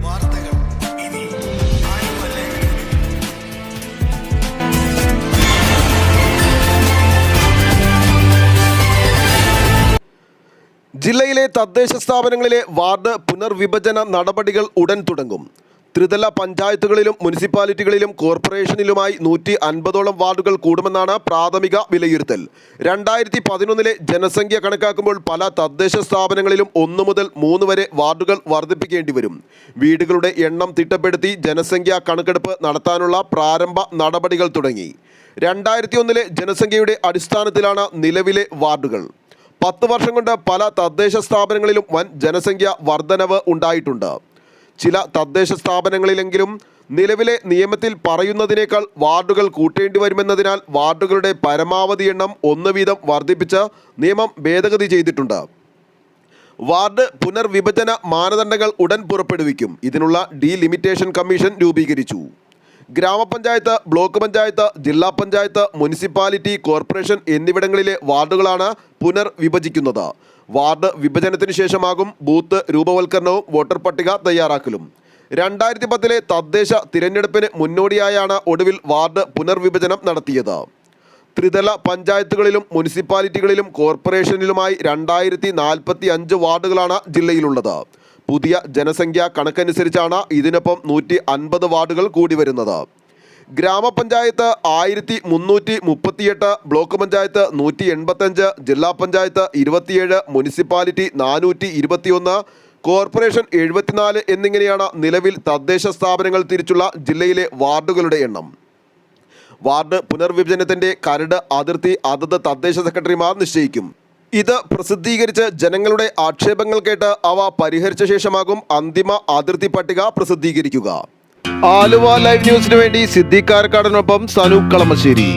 വാർത്തകൾ ഇനി ജില്ലയിലെ തദ്ദേശ സ്ഥാപനങ്ങളിലെ വാർഡ് പുനർവിഭജന നടപടികൾ ഉടൻ തുടങ്ങും. ത്രിതല പഞ്ചായത്തുകളിലും മുനിസിപ്പാലിറ്റികളിലും കോർപ്പറേഷനിലുമായി നൂറ്റി അൻപതോളം വാർഡുകൾ കൂടുമെന്നാണ് പ്രാഥമിക വിലയിരുത്തൽ. രണ്ടായിരത്തി പതിനൊന്നിലെ ജനസംഖ്യ കണക്കാക്കുമ്പോൾ പല തദ്ദേശ സ്ഥാപനങ്ങളിലും ഒന്നു മുതൽ മൂന്ന് വരെ വാർഡുകൾ വർദ്ധിപ്പിക്കേണ്ടി വരും. വീടുകളുടെ എണ്ണം തിട്ടപ്പെടുത്തി ജനസംഖ്യാ കണക്കെടുപ്പ് നടത്താനുള്ള പ്രാരംഭ നടപടികൾ തുടങ്ങി. രണ്ടായിരത്തി ഒന്നിലെ ജനസംഖ്യയുടെ അടിസ്ഥാനത്തിലാണ് നിലവിലെ വാർഡുകൾ. പത്ത് വർഷം കൊണ്ട് പല തദ്ദേശ സ്ഥാപനങ്ങളിലും വൻ ജനസംഖ്യ വർധനവ് ഉണ്ടായിട്ടുണ്ട്. ചില തദ്ദേശ സ്ഥാപനങ്ങളിലെങ്കിലും നിലവിലെ നിയമത്തിൽ പറയുന്നതിനേക്കാൾ വാർഡുകൾ കൂട്ടേണ്ടി വരുമെന്നതിനാൽ വാർഡുകളുടെ പരമാവധി എണ്ണം ഒന്ന് വീതം വർദ്ധിപ്പിച്ച് നിയമം ഭേദഗതി ചെയ്തിട്ടുണ്ട്. വാർഡ് പുനർവിഭജന മാനദണ്ഡങ്ങൾ ഉടൻ പുറപ്പെടുവിക്കും. ഇതിനുള്ള ഡി ലിമിറ്റേഷൻ കമ്മീഷൻ രൂപീകരിച്ചു. ഗ്രാമപഞ്ചായത്ത് ബ്ലോക്ക് പഞ്ചായത്ത് ജില്ലാ പഞ്ചായത്ത് മുനിസിപ്പാലിറ്റി കോർപ്പറേഷൻ എന്നിവിടങ്ങളിലെ വാർഡുകളാണ് പുനർവിഭജിക്കുന്നത്. വാർഡ് വിഭജനത്തിന് ശേഷമാകും ബൂത്ത് രൂപവൽക്കരണവും വോട്ടർ പട്ടിക തയ്യാറാക്കലും. രണ്ടായിരത്തി പത്തിലെ തദ്ദേശ തിരഞ്ഞെടുപ്പിന് മുന്നോടിയായാണ് ഒടുവിൽ വാർഡ് പുനർവിഭജനം നടത്തിയത്. ത്രിതല പഞ്ചായത്തുകളിലും മുനിസിപ്പാലിറ്റികളിലും കോർപ്പറേഷനിലുമായി രണ്ടായിരത്തി വാർഡുകളാണ് ജില്ലയിലുള്ളത്. പുതിയ ജനസംഖ്യാ കണക്കനുസരിച്ചാണ് ഇതിനൊപ്പം നൂറ്റി അൻപത് വാർഡുകൾ കൂടി വരുന്നത്. ഗ്രാമപഞ്ചായത്ത് ആയിരത്തി മുന്നൂറ്റി മുപ്പത്തിയെട്ട് ബ്ലോക്ക് പഞ്ചായത്ത് നൂറ്റി എൺപത്തഞ്ച് ജില്ലാ പഞ്ചായത്ത് ഇരുപത്തിയേഴ് മുനിസിപ്പാലിറ്റി നാനൂറ്റി ഇരുപത്തിയൊന്ന് കോർപ്പറേഷൻ എഴുപത്തിനാല് എന്നിങ്ങനെയാണ് നിലവിൽ തദ്ദേശ സ്ഥാപനങ്ങൾ തിരിച്ചുള്ള ജില്ലയിലെ വാർഡുകളുടെ എണ്ണം. വാർഡ് പുനർവിഭജനത്തിന്റെ കരട് അതിർത്തി അതത് തദ്ദേശ സെക്രട്ടറിമാർ നിശ്ചയിക്കും. ഇത് പ്രസിദ്ധീകരിച്ച് ജനങ്ങളുടെ ആക്ഷേപങ്ങൾ കേട്ട് അവ പരിഹരിച്ച ശേഷമാകും അന്തിമ അതിർത്തി പട്ടിക പ്രസിദ്ധീകരിക്കുക. ആലുവ ലൈവ് ന്യൂസിനു വേണ്ടി സിദ്ദീഖ് കാരക്കാടനൊപ്പം സനു കളമശ്ശേരി.